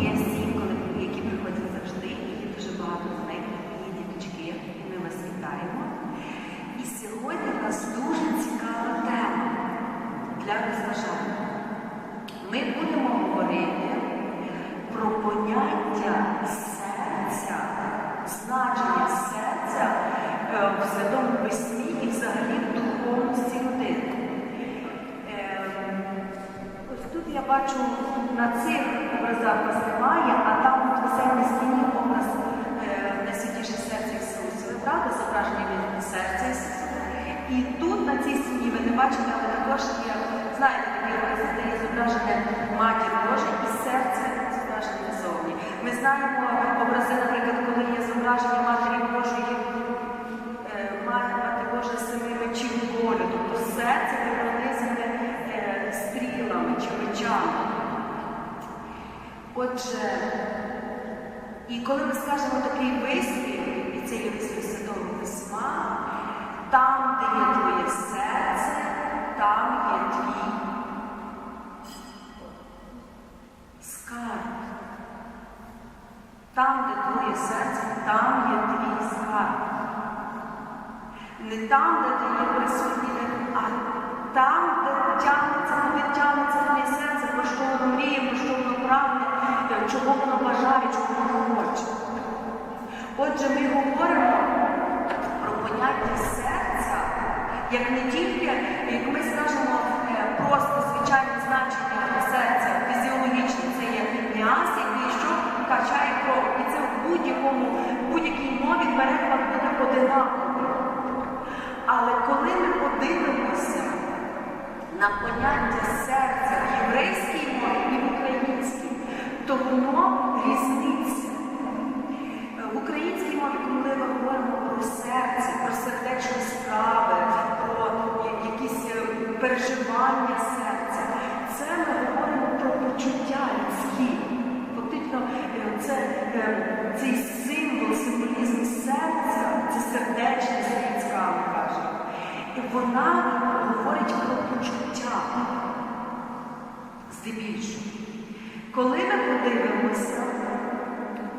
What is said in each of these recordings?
Є всі які приходять завжди, і є дуже багато з них, є діточки, ми вас вітаємо. І сьогодні у нас дуже цікава тема для розважання. Ми будемо говорити про поняття серця, значення серця е, в Святому Письмі і взагалі я бачу на цих образах вас немає, а там от висить на стіні образ е, найсвятіше серце Ісуса. Правда, зображення від серця Ісуса. І тут на цій стіні ви не бачите, але також є, знаєте, такі образи, де є зображення матір Божа і серце зображення назовні. Ми знаємо образи, наприклад, коли є зображення Отже, і коли ми скажемо такий вислів, і це є вислів Святого Письма, там, де є твоє серце, там є твій скарб. Там, де твоє серце, там є твій скарб. Не там, де ти є присутній, а там, де тягнеться, куди тягнеться твоє серце, про що воно мріє, про що чого воно бажає, чого воно хоче. Отже, ми говоримо про поняття серця, як не тільки, як подивимося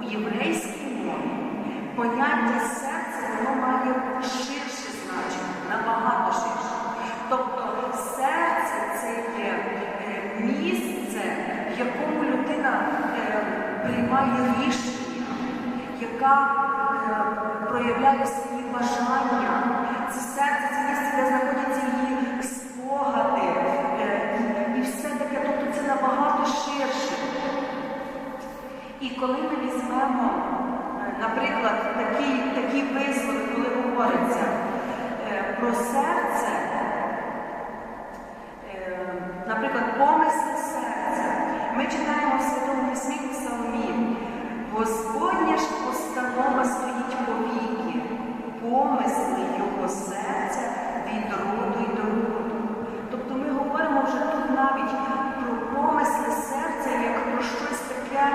у єврейській мові, поняття серця воно має ширше значення, набагато ширше. Тобто серце це є е, місце, в якому людина е, приймає рішення, яка е, проявляє свої бажання. Це серце, це місце, де знаходяться її спогади. е, і- І все таке, тобто це набагато ширше. І коли ми візьмемо, е, наприклад, такі, такі вислови, коли говориться е, про серце, е, наприклад, помисли серця, ми читаємо в Святому Письмі в Псалмі, Господня ж постанова стоїть повіки, серця від роду й до роду. Тобто ми говоримо вже тут навіть про помисли серця, як про щось таке,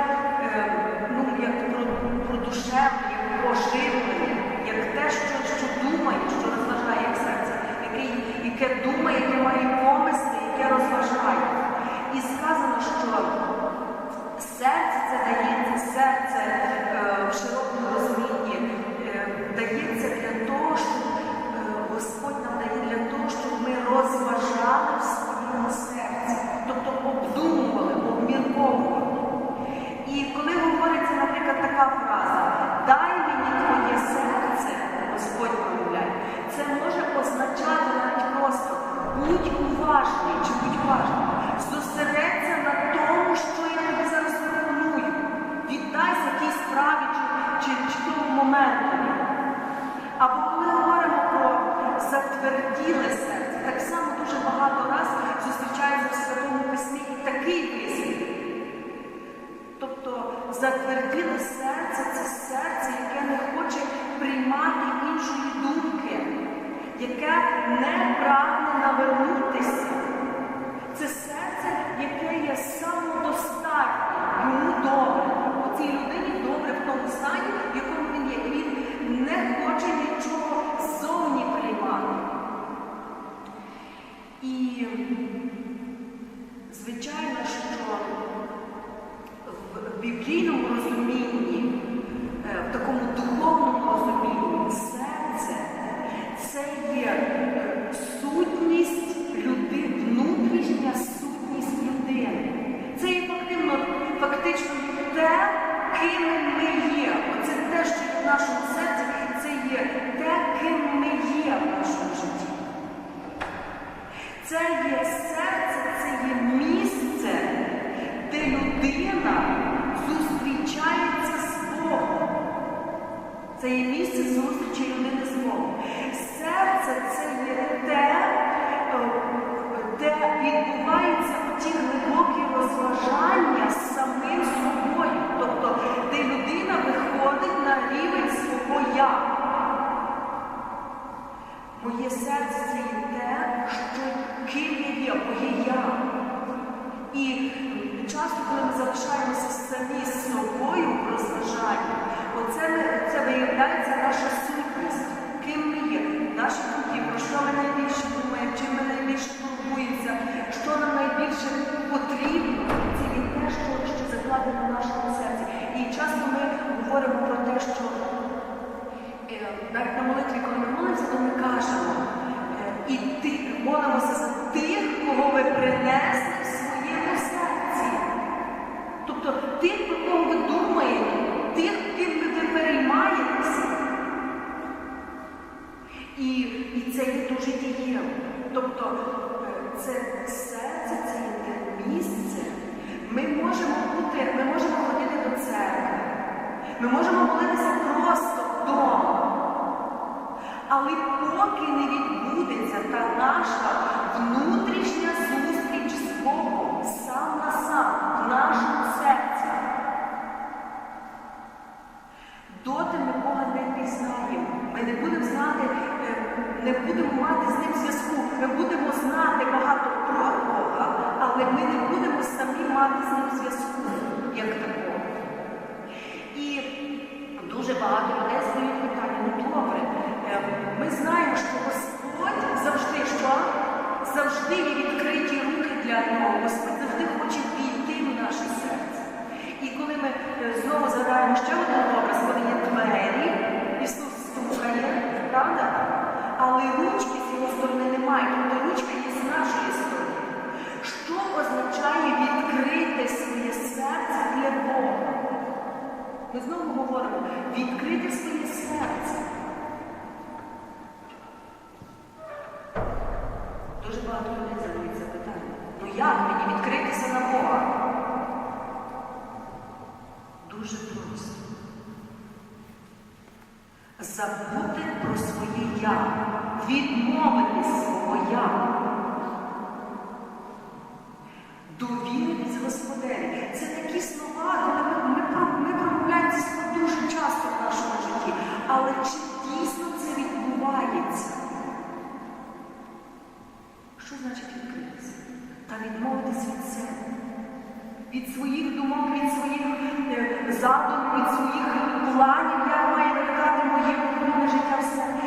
е, ну, як про, про душевне, як про як те, що, що думає, що розважає як серце, яке, яке думає, яке має помисли, яке розважає. І сказано, що серце це дається, серце виявляється наша сутність, ким ми є, наші думки, про що ми найбільше думаємо, чим ми найбільше турбуємося, що нам найбільше потрібно, це є те, що, що закладено в нашому серці. І часто ми говоримо про те, що е, навіть на молитві, коли ми молимося, то ми кажемо е, і ти молимося з тих, кого ми принесли. як ми можемо ходити до церкви, ми можемо молитися просто вдома. Але поки не відбудеться та наша внутрішня зустріч з Богом сам на сам в нашому серці, доти ми Бога не пізнаємо. Ми не будемо знати, е, не будемо мати з ним зв'язку, ми будемо знати багато про Бога, але ми не будемо самі мати з ним зв'язку. означає відкрити своє серце для Бога? Ми знову говоримо відкрити своє серце. Дуже багато людей задається питання. Ну як мені відкритися на Бога? Дуже просто. Забути про своє я, Відмовитися. відмовитись від себе, від своїх думок, від своїх е, задумів, від своїх планів, я маю дати моє життя в себе.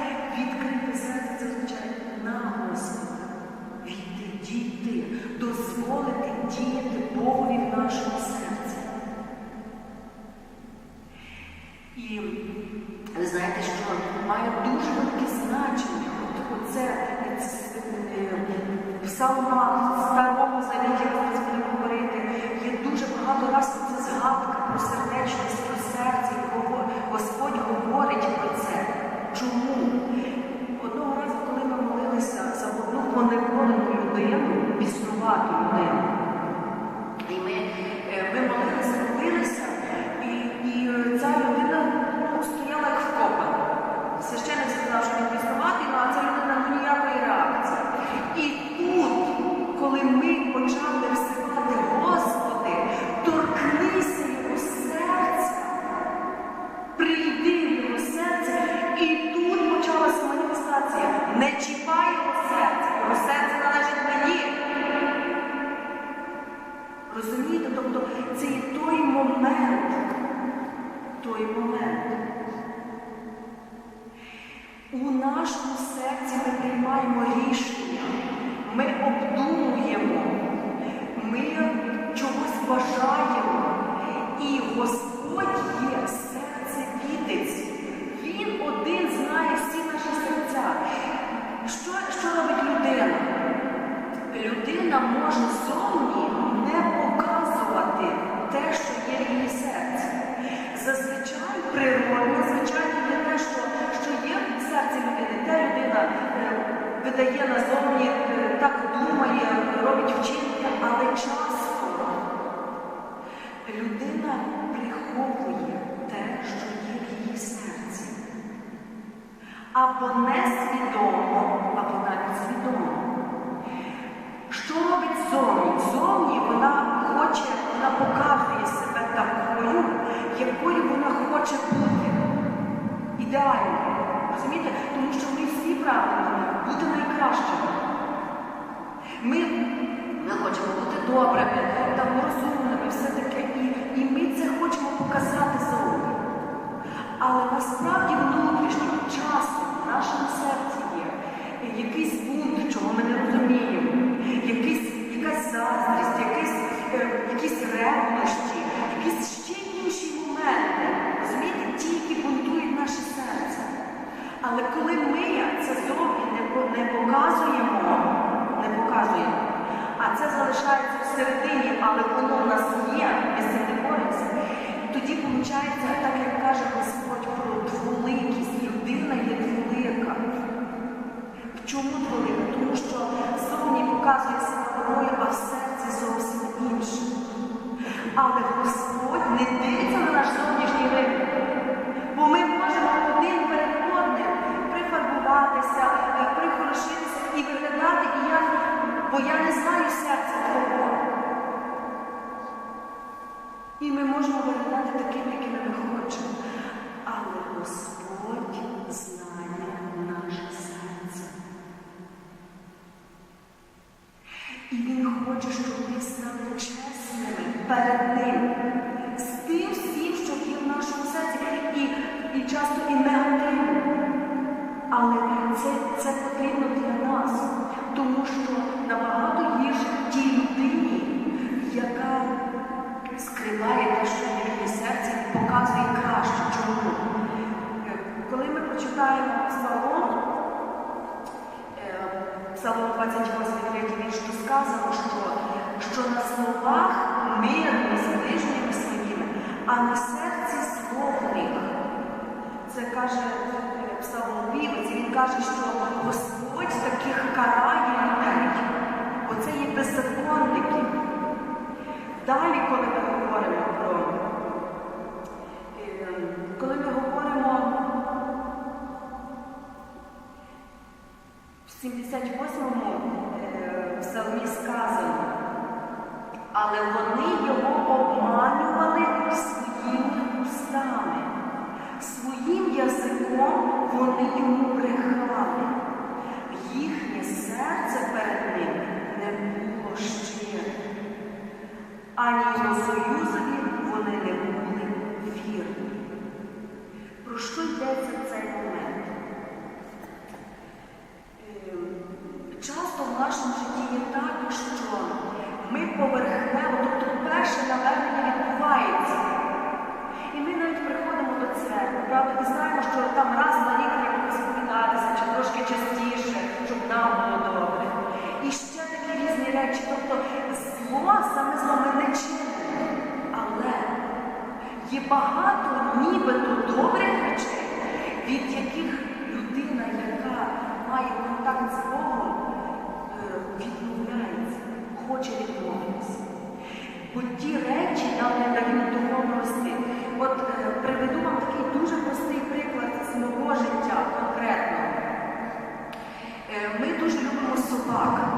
розумно і все таке, і, і ми це хочемо показати зовні. Але насправді внутрішнього часу в нашому серці є якийсь бунт, чого ми не розуміємо, якийсь, якась заздрість, якийсь, е, якісь ревнощі, якісь ще інші моменти. Розумієте, ті, які бунтують наше серце. Але коли ми це зовні не, не показуємо, не показуємо, а це залишається. визначається, так як каже Господь про дволикість. Людина є дволика. Чому дволика? Тому що зовні показує себе порою, а в серці зовсім інше. Але Господь 28 вірші сказано, що що на словах мирно ми з ближнім своїм, а на серці словних. Це каже псалмовівець, він каже, що Господь таких карає людей. Оце є беззаконники. Далі, коли ми говоримо про, ем, коли ми говоримо в 78-му sovaco.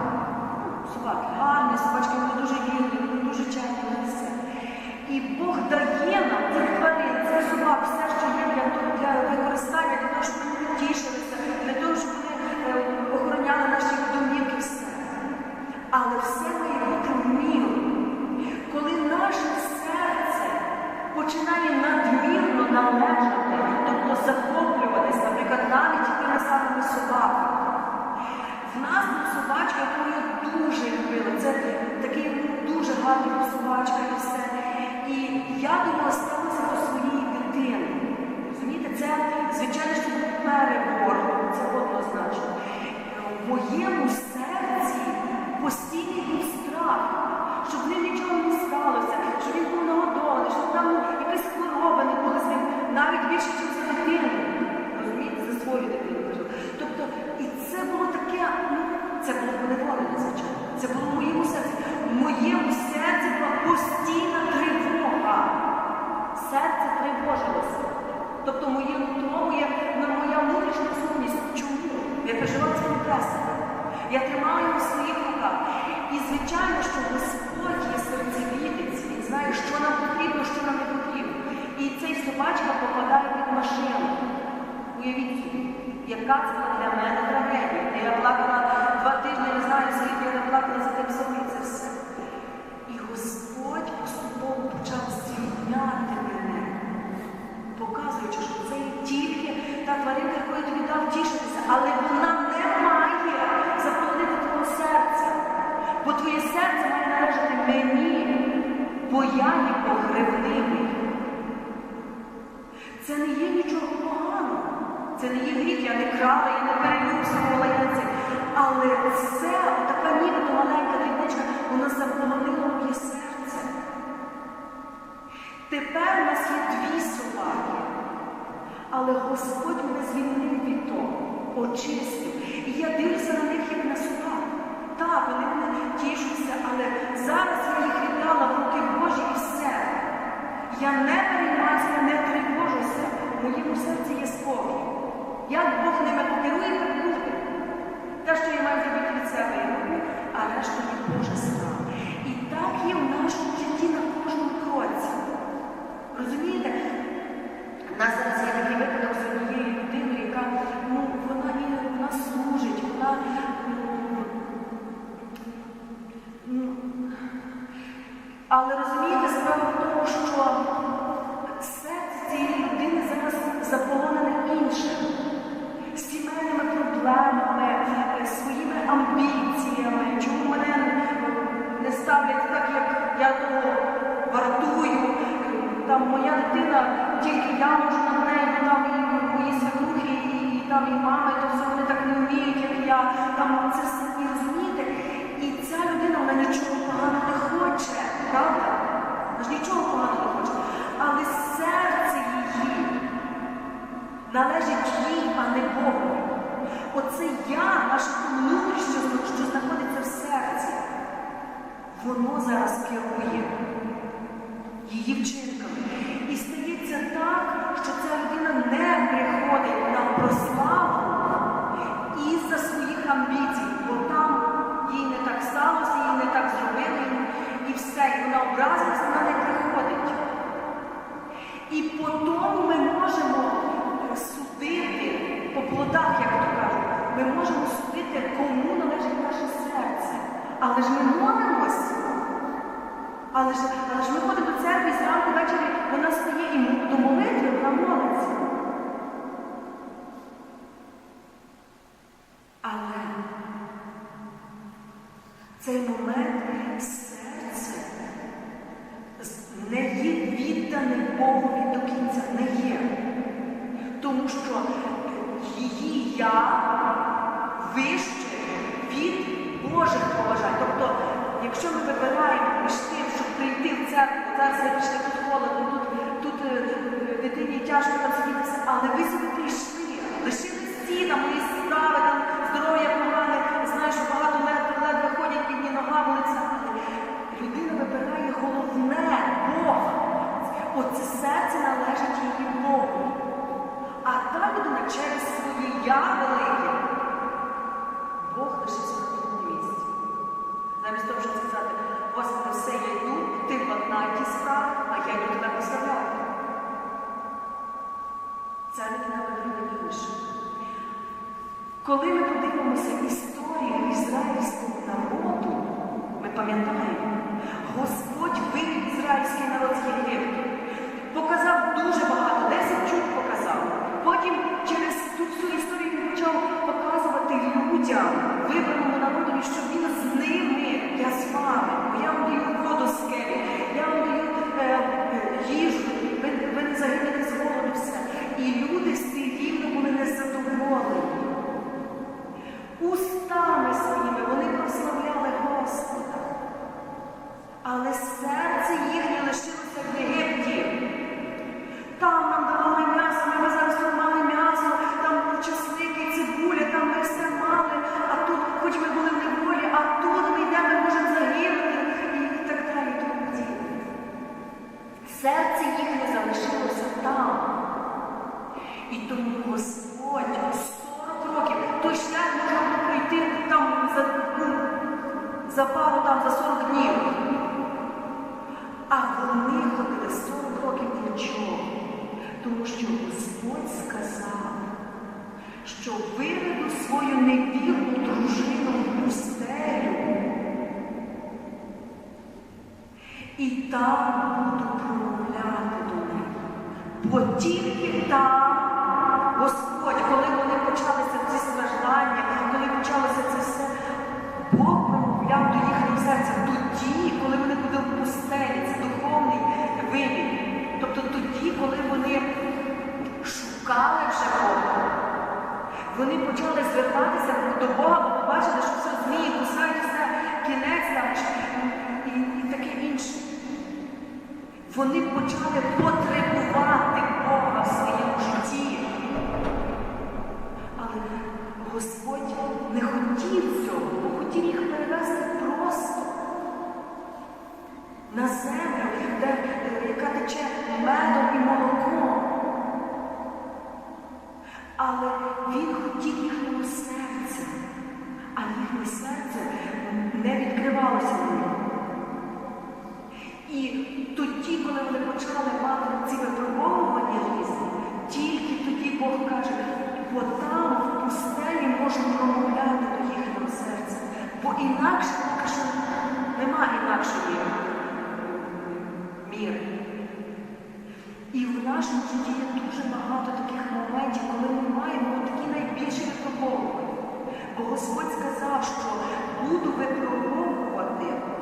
належить їй, а не Богу. Оце я, наше внутрішнє, що знаходиться в серці, воно зараз керує її вчинками. І стається так, що ця людина не приходить на прославу. Але ж ми молимось. Але ж, але ж ми ходимо до церкви зранку ввечері вона стає і до молитви, вона молиться. Але цей момент серце не є відданий Богові до кінця, не є. Тому що її я вийшла. Якщо ми вибираємо між тим, щоб прийти в церкву, зараз я пішли тут холодно, тут, тут е, дитині тяжко там сидітися, але ви сюди прийшли, лишили стіна, мої справи, там здоров'я погане, знаєш, що багато ледве ходять під ні ногами лицями. Людина вибирає головне Бога. Оце серце належить її Богу. А та людина через свою явили. Це віднаводили інше. Коли ми подивимося історію ізраїльського народу, ми пам'ятаємо, Господь вивів ізраїльський народ з Єгипту. Вони почали потребувати Бога в своєму житті. Але Господь не хотів цього, бо хотів їх перевести просто на землю, де, яка тече медом і молоком. Але він хотів їхнього серця, а їхнє серце не відкривалося. І тоді, коли вони почали ці випробовування різні, тільки тоді Бог каже, бо там в пустелі можна промовляти до їхнього серця. Бо інакше каже, нема інакшої міри. І в нашому житті є дуже багато таких моментів, коли ми маємо такі найбільші випробовування. Бо Господь сказав, що буду випробовувати.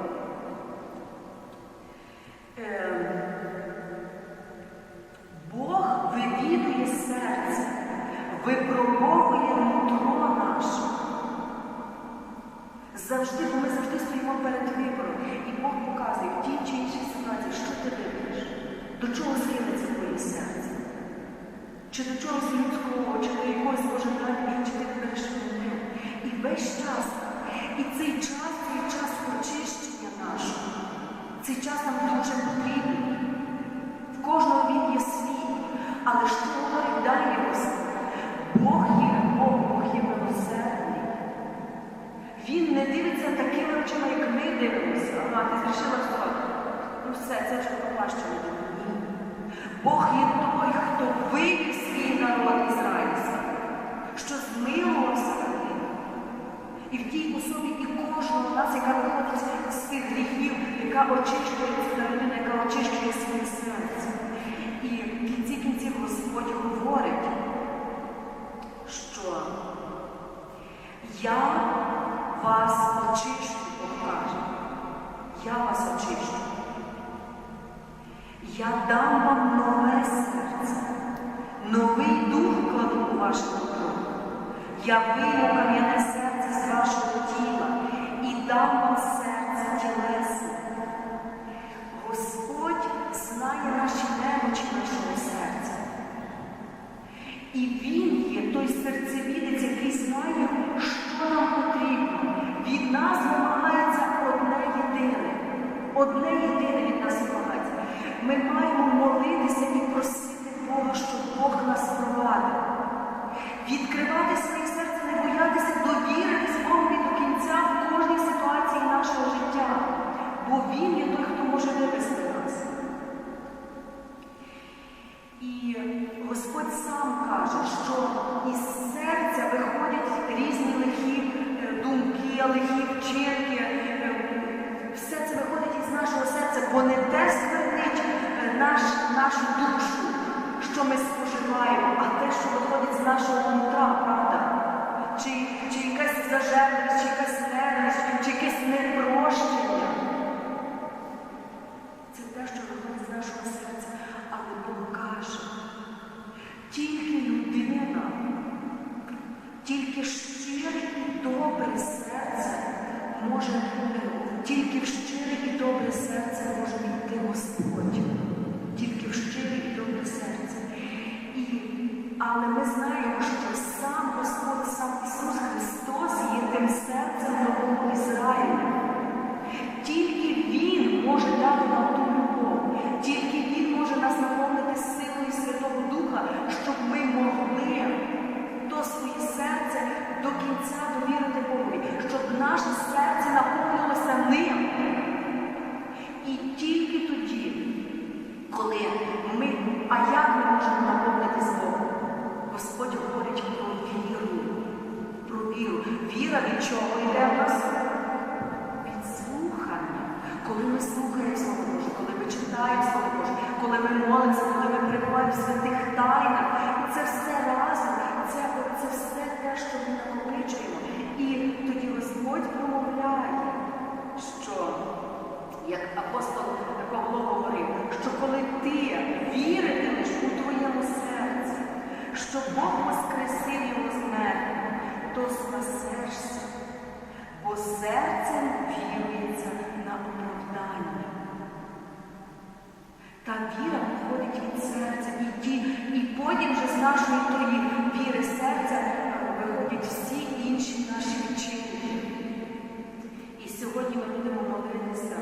Завжди, бо ми завжди стоїмо перед вибором. І Бог показує в тій чи іншій ситуації, що ти вибереш, до чого схилиться твоє серце. Чи до чогось людського, чи до якогось божевання, чи ти вибереш мене. І весь час, і цей час, цей час очищення нашого, цей час нам дуже потрібен. В кожного він є свій. Але що говорить далі? Бог є Бог, Бог є милосердний. Він не дивиться такими очима, як ми дивимося. Ага, ти зрішила що? Ну все, це вже поплащено. Ні. Бог є той, хто вивів свій народ ізраїльський, що змилувався над ним. І в тій особі і кожного нас, яка виходить з тих гріхів, яка очищує ця людина, яка очищує своє серце. І в кінці кінців Господь говорить, що я дам вам нове серце, новий дух кладу у ваше нутро. Я вийму кам'яне серце з вашого тіла і дам вам серце тілесне. Господь знає наші немочі нашого серця. І Він є той серцевідець, який знає, молитися і просити Бога, щоб Бог нас провадив. Відкривати своє серце, не боятися довіритись Богові до кінця в кожній ситуації нашого життя. Бо Він є той, хто може вивести нас. І Господь сам каже, що із серця виходять різні лихі е, думки, лихі вчинки. е, Все це виходить із нашого серця, бо не те наш, нашу душу, що ми споживаємо, а те, що виходить з нашого нутра, правда? Чи, чи якась зажерність, чи якась нервність, чи якесь непрощення. Ми знаємо, що що Бог воскресив його з то спасешся, бо серцем вірується на оправдання. Та віра виходить від серця і ті, і потім вже з нашої тої віри серця виходять всі інші наші вчителі. І сьогодні ми будемо молитися,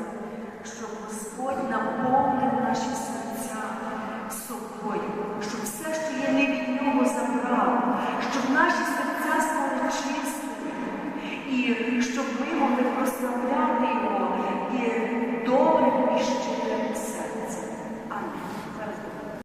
щоб Господь наповнив наші серця собою.